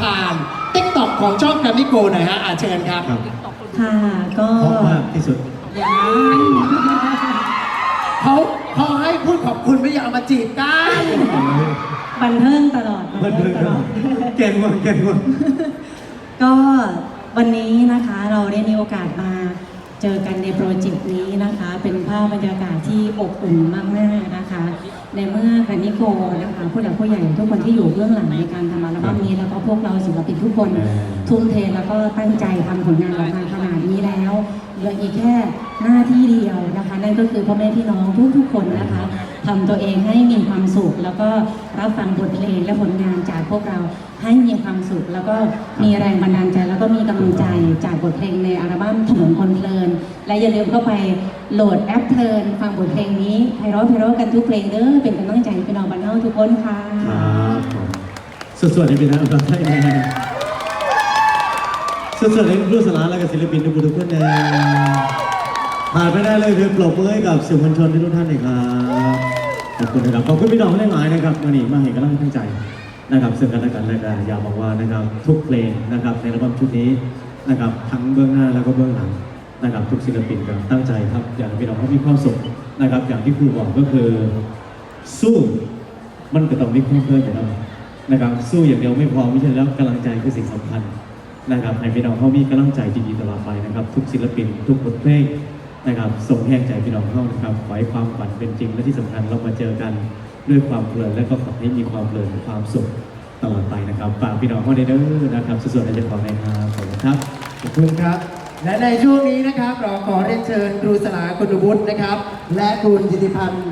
ผ่านติ๊กต็อกของช่องแกรมมี่โกหน่อยฮะอาเชิญครับครับค่ะก็เพราะมากที่สุดเขาเขาให้พูดขอบคุณไม่อยากเอามาจีบกันบันเทิงตลอดมันเพิ่งตลอดเก่งมากเก่งมากก็วันนี้นะคะเราได้มีโอกาสมาเจอกันในโปรเจกต์นี้นะคะ เป็นภาพบรรยากาศที่อบอุ่นมากๆนะคะในเมื่อกันนิโกนะคะผู้หลักผู้ใหญ่ทุกคนที่อยู่เบื้องหลังในการทำอัลบั้มนี้แล้วก็พวกเราศิลปินทุกคนทุ่มเทแล้วก็ตั้งใจทำผลงานออกมาขนาดนี้แล้วเหลืออีกแค่หน้าที่เดียวนะคะ นั่นก็คือพ่อแม่พี่น้องทุกๆคนนะคะทำตัวเองให้มีความสุข แล้วก็รับฟังบทเพลงและผลงานจากพวกเราให้มีความสุข แล้วก็มีแรงบันดาลใจแล้ว ก็มีกำลังใจจากบทเพลงในอัลบั้มถนนคนเพลิน และอย่าลืมเข้าไปโหลดแอปเทิร์นฟังบทเพลงนี้ไพเราะไพเราะกันทุกเพลงเด้อเป็นกำลังใจให้พี่น้องบ้านเฮาทุกคนค่ะครับผมสดๆในปีนั้นเราได้แน่สดๆในรูปสลาและกับศิลปินทุกทุกคนนะผ่านไปได้เลยเพียงปรบมือให้กับสื่อมวลชนทุกท่านเลยครับขอบคุณนะครับขอบคุณพี่น้องทั้งหลายนะครับมาหนีมาเห็นกำลังตั้งใจ นะครับซึ่งกันและกันและกันอยากบอกว่านะครับทุกเพลงนะครับในอัลบั้มชุดนี้นะครับทั้งเบื้องหน้าแล้วก็เบื้องหลังนะครับทุกศิลปินก็ตั้งใจครับอยากให้พี่น้องเขามีความสุขนะครับอย่างที่ครูบอกก็คือสู้มันก็ต้องมีความเพื่อนอยู่แล้วนะครับสู้อย่างเดียวไม่พอไม่ใช่แล้วกำลังใจคือสิ่งสำคัญนะครับให้พี่น้องเขามีกำลังใจดีๆตลอดไปนะครับ ทุกศิลปิน ทุกบทเพลงนะครับส่งแรงใจพี่น้องเขานะครับขอให้ความฝันเป็นจริงและที่สำคัญเรามาเจอกัน ด้วยความเพลินและก็ขอให้มีความเพลินความสุขตลอดไปนะครับฝากพี่น้องเขาในเด้อนะครับส่วนๆในจะขอในครับขอบคุณครับขอบคุณครับ และในช่วงนี้นะครับเราขอเรียนเชิญครูสลาคุณวุฒินะครับ และคุณจิติพันธ์